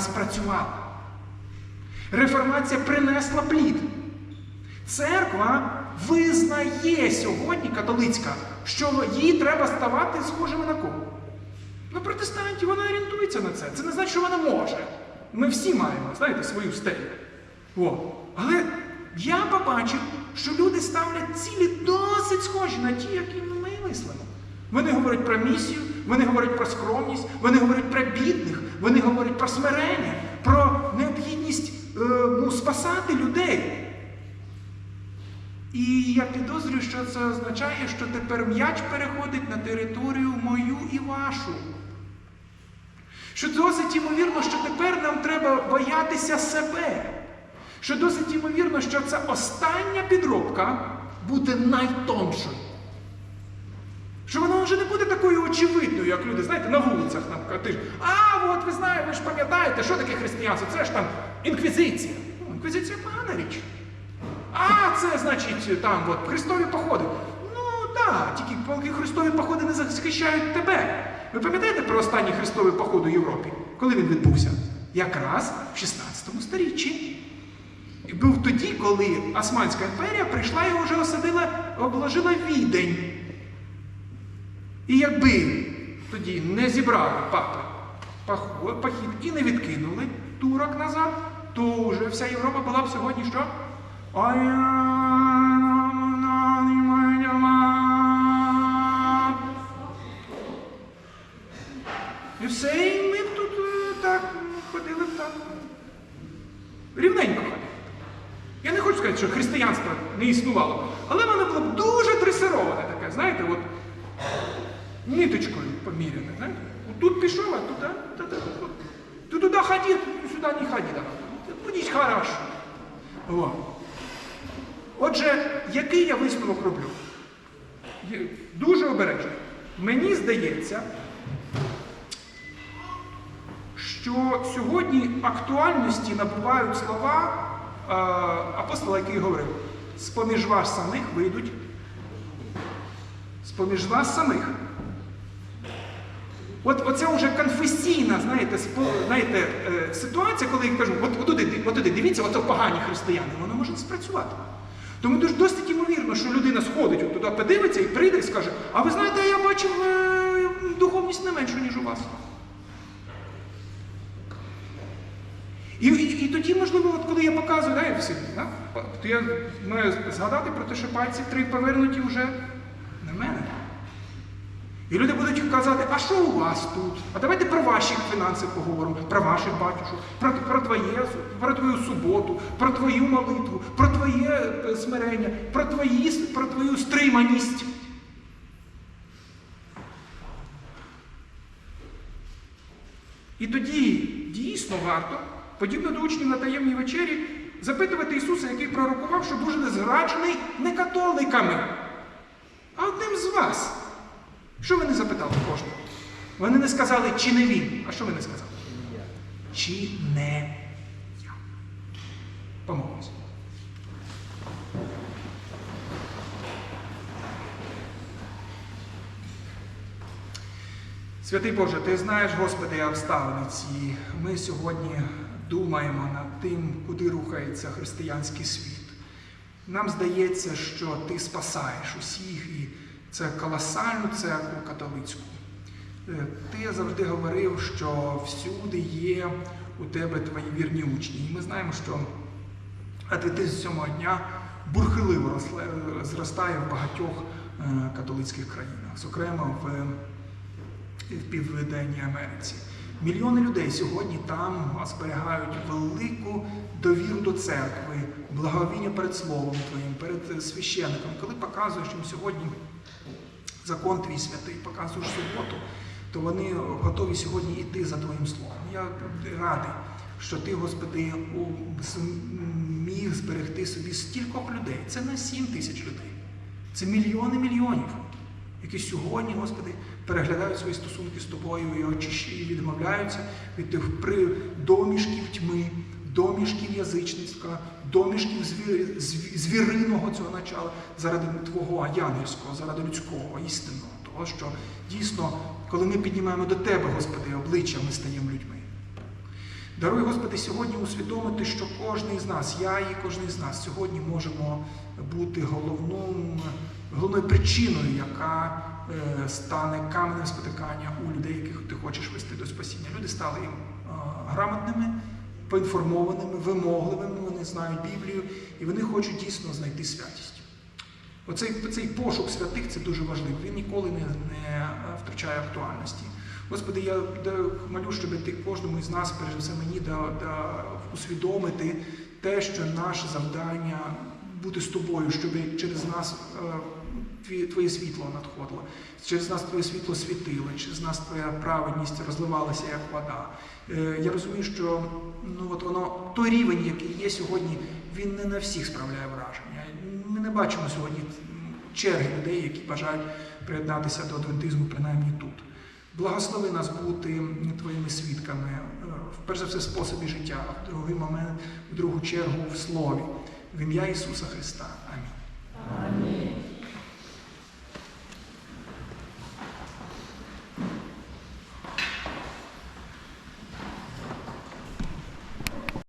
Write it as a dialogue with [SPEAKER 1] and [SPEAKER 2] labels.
[SPEAKER 1] спрацювала. Реформація принесла плід. Церква визнає сьогодні католицька, що їй треба ставати схожими на кого? На протестантів вона орієнтується на це. Це не значить, що вона може. Ми всі маємо, знаєте, свою стелю. О. Але я побачив, що люди ставлять цілі досить схожі на ті, які ми мислимо. Вони говорять про місію, вони говорять про скромність, вони говорять про бідних, вони говорять про смирення, про необхідність е, ну, спасати людей. І я підозрюю, що це означає, що тепер м'яч переходить на територію мою і вашу. Що досить ймовірно, що тепер нам треба боятися себе. Що досить ймовірно, що ця остання підробка буде найтоншою. Що вона вже не буде такою очевидною, як люди, знаєте, на вулицях нам кажуть, а от ви знаєте, ви ж пам'ятаєте, що таке християнство? Це ж там інквізиція. Ну, інквізиція погана річ. А це значить там от, христові походи. Ну так, тільки поки христові походи не захищають тебе. Ви пам'ятаєте про останній христовий поход у Європі? Коли він відбувся? Якраз в 16 сторіччі. І був тоді, коли Османська імперія прийшла і вже осадила, обложила відень. І якби тоді не зібрали папи похід і не відкинули турок назад, то вже вся Європа була б сьогодні що? І все, і ми б тут е, так ходили б так. Рівненько ходили. Я не хочу сказати, що християнство не існувало, але воно було б дуже дресироване таке, знаєте, от ниточкою поміряне? Тут пішов, а туди. Ти туди ходи, сюди не ходи. Будіть хорошо. Отже, який я висновок роблю? Дуже обережно. Мені здається, що сьогодні актуальності набувають слова е, апостола, який говорив, з-поміж вас самих вийдуть, з-поміж вас самих. От оця вже конфесійна, знаєте, спо- знаєте, е, ситуація, коли я кажу, от, туди, от дивіться, ото погані християни, воно може спрацювати. Тому дуже досить ймовірно, що людина сходить от туди, подивиться і прийде і скаже, а ви знаєте, я бачив е, духовність не меншу, ніж у вас. І, і, і тоді, можливо, от коли я показую, да, я да, то я маю згадати про те, що пальці три повернуті вже на мене. І люди будуть казати, а що у вас тут? А давайте про ваші фінанси поговоримо, про ваших батюшок, про, про, твоє, про твою суботу, про твою молитву, про твоє е, смирення, про, твої, про твою стриманість. І тоді дійсно варто, подібно до учнів на таємній вечері, запитувати Ісуса, який пророкував, що буде зраджений не католиками, а одним з вас. Що вони запитали кожного? Вони не сказали, чи не він. А що вони сказали? Чи не я? Помолимось. Святий Боже, ти знаєш, Господи, обставини. Ми сьогодні думаємо над тим, куди рухається християнський світ. Нам здається, що ти спасаєш усіх, і це колосальну церкву католицьку. Е, Ти завжди говорив, що всюди є у тебе твої вірні учні. І ми знаємо, що адвентизм сьомого дня бурхливо зростає в багатьох е, католицьких країнах, зокрема в в Південній Америці. Мільйони людей сьогодні там зберігають велику довіру до церкви, благовіння перед Словом Твоїм, перед священником. Коли показуєш їм сьогодні закон твій святий, показуєш суботу, то вони готові сьогодні йти за Твоїм Словом. Я радий, що Ти, Господи, зміг зберегти собі стількох людей. Це не сім тисяч людей, це мільйони мільйонів які сьогодні, Господи, переглядають свої стосунки з тобою і очищі, і відмовляються від тих домішків тьми, домішків язичництва, домішків зві- зві- звіриного цього начала заради Твого ангельського, заради людського, істинного, того, що дійсно, коли ми піднімаємо до Тебе, Господи, обличчя, ми стаємо людьми. Даруй, Господи, сьогодні усвідомити, що кожен з нас, я і кожен з нас сьогодні можемо бути головним, головною причиною, яка е, стане каменем спотикання у людей, яких ти хочеш вести до спасіння. Люди стали е, грамотними, поінформованими, вимогливими, вони знають Біблію і вони хочуть дійсно знайти святість. Оцей цей пошук святих це дуже важливо. Він ніколи не, не втрачає актуальності. Господи, я молю, щоб ти кожному із нас, перш за все мені, да, да, усвідомити те, що наше завдання бути з тобою, щоб через нас е, твоє світло надходило, через нас твоє світло світило, через нас твоя праведність розливалася як вода. Е, я розумію, що ну, от воно, той рівень, який є сьогодні, він не на всіх справляє враження. Ми не бачимо сьогодні черги людей, які бажають приєднатися до адвентизму, принаймні тут. Благослови нас бути твоїми свідками, е, перш за все, в способі життя, в другий момент, в другу чергу в слові. В ім'я Ісуса Христа.
[SPEAKER 2] Амінь.